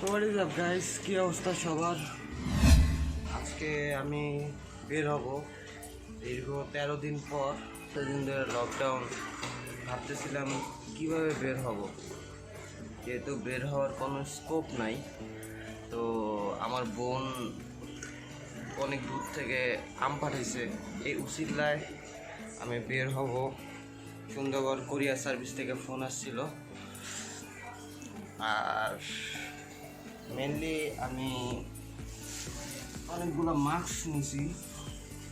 What is up guys কি অবস্থা সবার আজকে আমি বের হব। দীর্ঘ তেরো দিন পর সেদিন ধরে লকডাউন ভাবতেছিলাম কীভাবে বের হব। যেহেতু বের হওয়ার কোনো স্কোপ নাই, তো আমার বোন অনেক দূর থেকে আম পাঠিয়েছে এই উচিল্লায় আমি বের হব। সুন্দরগড় কোরিয়ার সার্ভিস থেকে ফোন আসছিল। আর মেনলি আমি অনেকগুলো মাস্ক নিয়েছি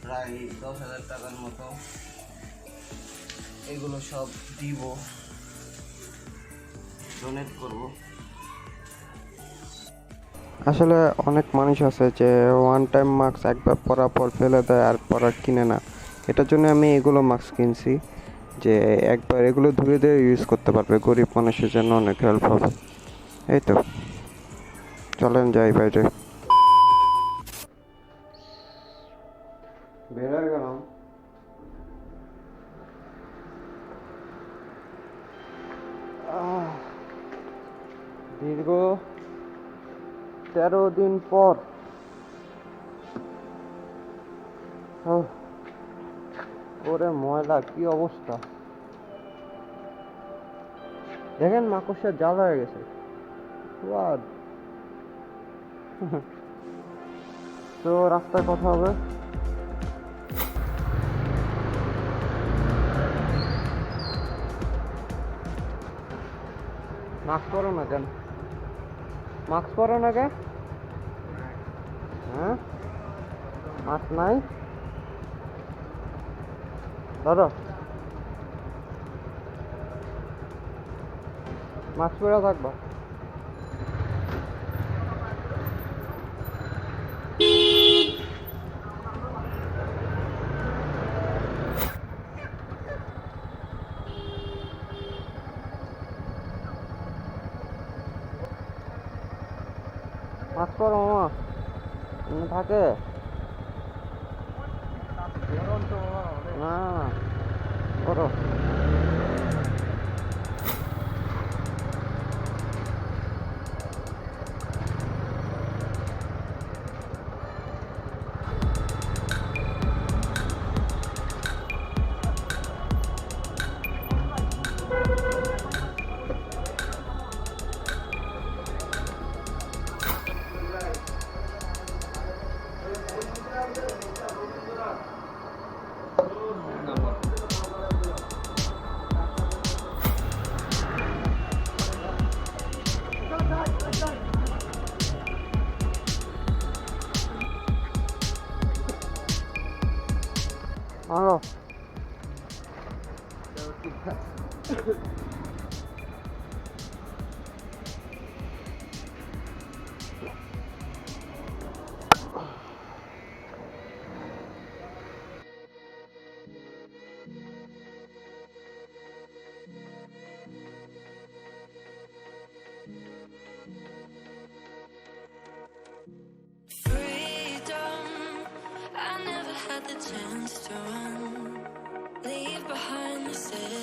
প্রায় দশ হাজার টাকার মতো। এগুলো সব দিব ডোনেট করব। আসলে অনেক মানুষ আছে যে ওয়ান টাইম মাস্ক একবার পরার পর ফেলে দেয় আর পরা কিনে না। এটার জন্য আমি এগুলো মাস্ক কিনছি, যে একবার এগুলো ধুয়ে দিয়ে ইউজ করতে পারবে, গরিব মানুষের জন্য অনেক হেল্প হবে। এই তো। চলেন যাই বাইরে। দীর্ঘ তেরো দিন পর। ওরে ময়লা, কি অবস্থা? দেখেন মাকড়সার জাল হয়ে গেছে? তো রাস্তায় কথা হবে। মাস্ক পরো না কেন? মাস্ক পরো না কেন? হ্যাঁ? মাস্ক নাই? ধরো। মাস্ক পরে থাকবা। মাস্ক পরো মামা এমনি থাকে না করো। 完了 the chance to run. Leave behind the said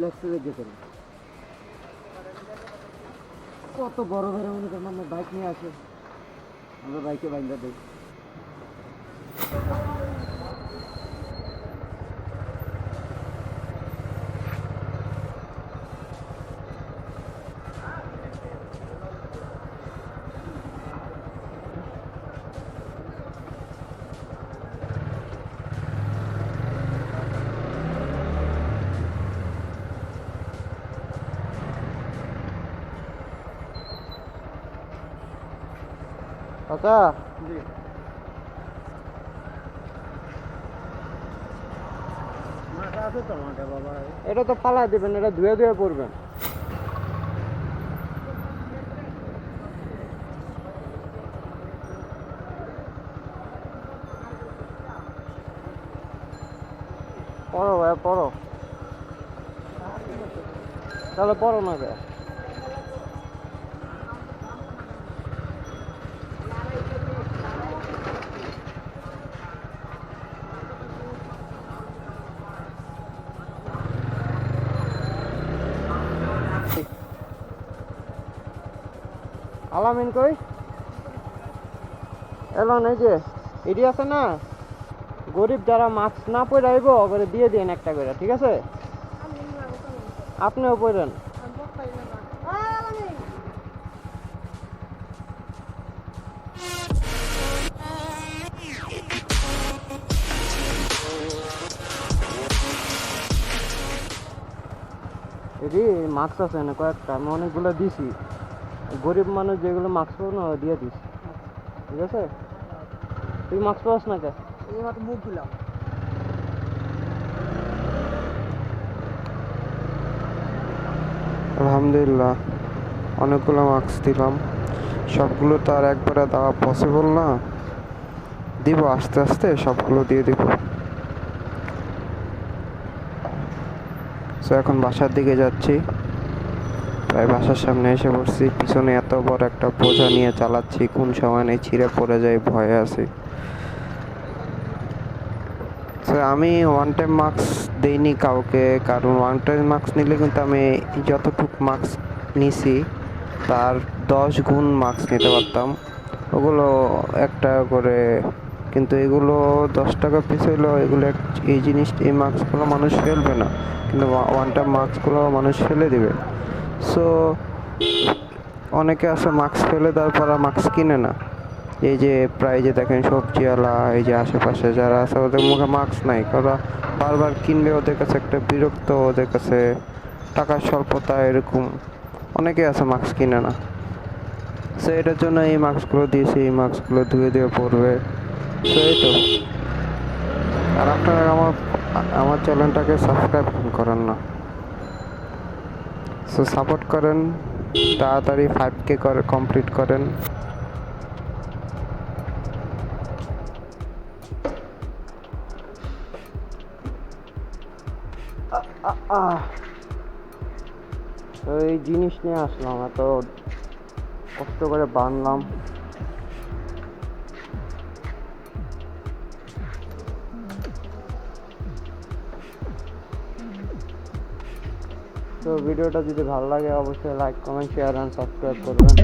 রিল্যাক্সে যেতে কত বড় বেড়ে মনে করেন বাইক নিয়ে আসে। আমরা বাইকে বাইন্দা দিই। বাবা। এটা তো ফালাই দিবেন এটা ধুয়ে ধুয়ে পড়বেন পড়ো ভাই পড়ো। তাহলে পড়ো না কে আলামিন কই? এলো এই যে এটি আছে না? গরিব যারা মাস্ক না পরে আইব ওগুলো দিয়ে দিন একটা করে, ঠিক আছে? আপনিও পড়েন। এটি মাস্ক আছে না কয়েকটা, আমি অনেকগুলো দিছি। গরিব মানুষ যেগুলো মাস্ক পাবো না দিয়ে দিস। ঠিক আছে? তুই মাস্ক পাস না কে মুখ দিলাম আলহামদুলিল্লাহ অনেকগুলো মার্কস দিলাম। সবগুলো তো আর একবারে দেওয়া পসিবল না। দিব আস্তে আস্তে সবগুলো দিয়ে দিব। সো এখন বাসার দিকে যাচ্ছি। প্রায় বাসার সামনে এসে পড়ছি। পিছনে এত বড় একটা বোঝা নিয়ে চালাচ্ছি, কোন সময় নেই, ছিঁড়ে পড়ে যায় ভয়ে আছি। আমি ওয়ান টাইম মার্কস দিইনি কাউকে, কারণ ওয়ান টাইম মার্কস নিলে কিন্তু আমি যতটুকু মার্কস নিছি, তার দশ গুণ মার্কস নিতে পারতাম। ওগুলো এক টাকা করে, কিন্তু এগুলো দশ টাকা পিস হইল, এগুলো এই জিনিস, এই মার্কসগুলো মানুষ ফেলবে না। কিন্তু ওয়ান টাইম মার্কসগুলো মানুষ ফেলে দিবে। সো অনেকে আছে মাস্ক ফেলে, তারপর মার্কস কিনে না। এই যে, প্রায় যে দেখেন সবজিওয়ালা এই যে আশেপাশে যারা আছে, ওদের মুখে মাস্ক নাই। ওরা বারবার কিনবে ওদের কাছে একটা বিরক্ত, ওদের কাছে টাকার স্বল্পতা এরকম। অনেকে আছে মাস্ক কিনে না। সো এটার জন্য এই মাস্কগুলো দিয়েছি, এই মাস্কগুলো ধুয়ে ধুয়ে পড়বে সো এই তো। আর আপনারা আমার আমার চ্যানেলটাকে সাবস্ক্রাইব করেন না। সো সাপোর্ট করেন, তাড়াতাড়ি ফাইভ কে করে কমপ্লিট করেন। তো এই জিনিস নিয়ে আসলাম, এত কষ্ট করে বানলাম। তো ভিডিওটা যদি ভালো লাগে অবশ্যই like comment share and subscribe করবেন।